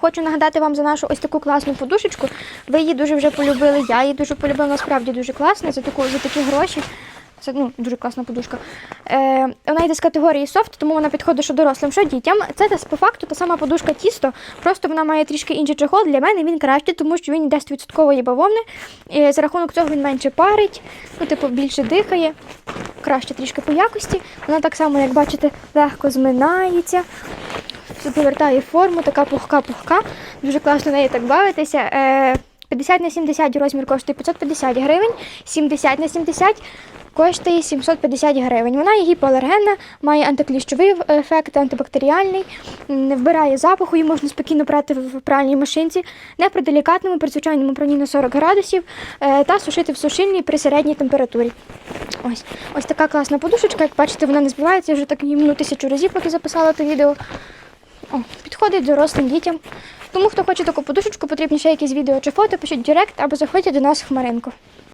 Хочу нагадати вам за нашу ось таку класну подушечку. Ви її дуже вже полюбили. Я її дуже полюбила, насправді дуже класна за таку за такі гроші. Це ну, дуже класна подушка. Е, вона йде з категорії софт, тому вона підходить що дорослим, що дітям. Це по факту та сама подушка тісто, просто вона має трішки інший чехол. Для мене він кращий, тому що він йде з відсоткової бавовни. І за рахунок цього він менше парить, ну, типу, більше дихає, краще трішки по якості. Вона так само, як бачите, легко зминається. Повертає форму, така пухка-пухка. Дуже класно нею так бавитися. Е, 50 на 70 розмір коштує 550 гривень, 70 на 70 коштує 750 гривень. Вона є гіпоалергенна, має антикліщовий ефект, антибактеріальний, не вбирає запаху, її можна спокійно прати в пральній машинці, не при делікатному, при звичайному прані на 40 градусів е, та сушити в сушильні при середній температурі. Ось, ось така класна подушечка, як бачите, вона не збивається, я вже так її тисячу разів, поки записала це відео. О, підходить дорослим дітям. Тому хто хоче таку подушечку, потрібні ще якісь відео чи фото, пишіть в директ або заходьте до нас в хмаринку.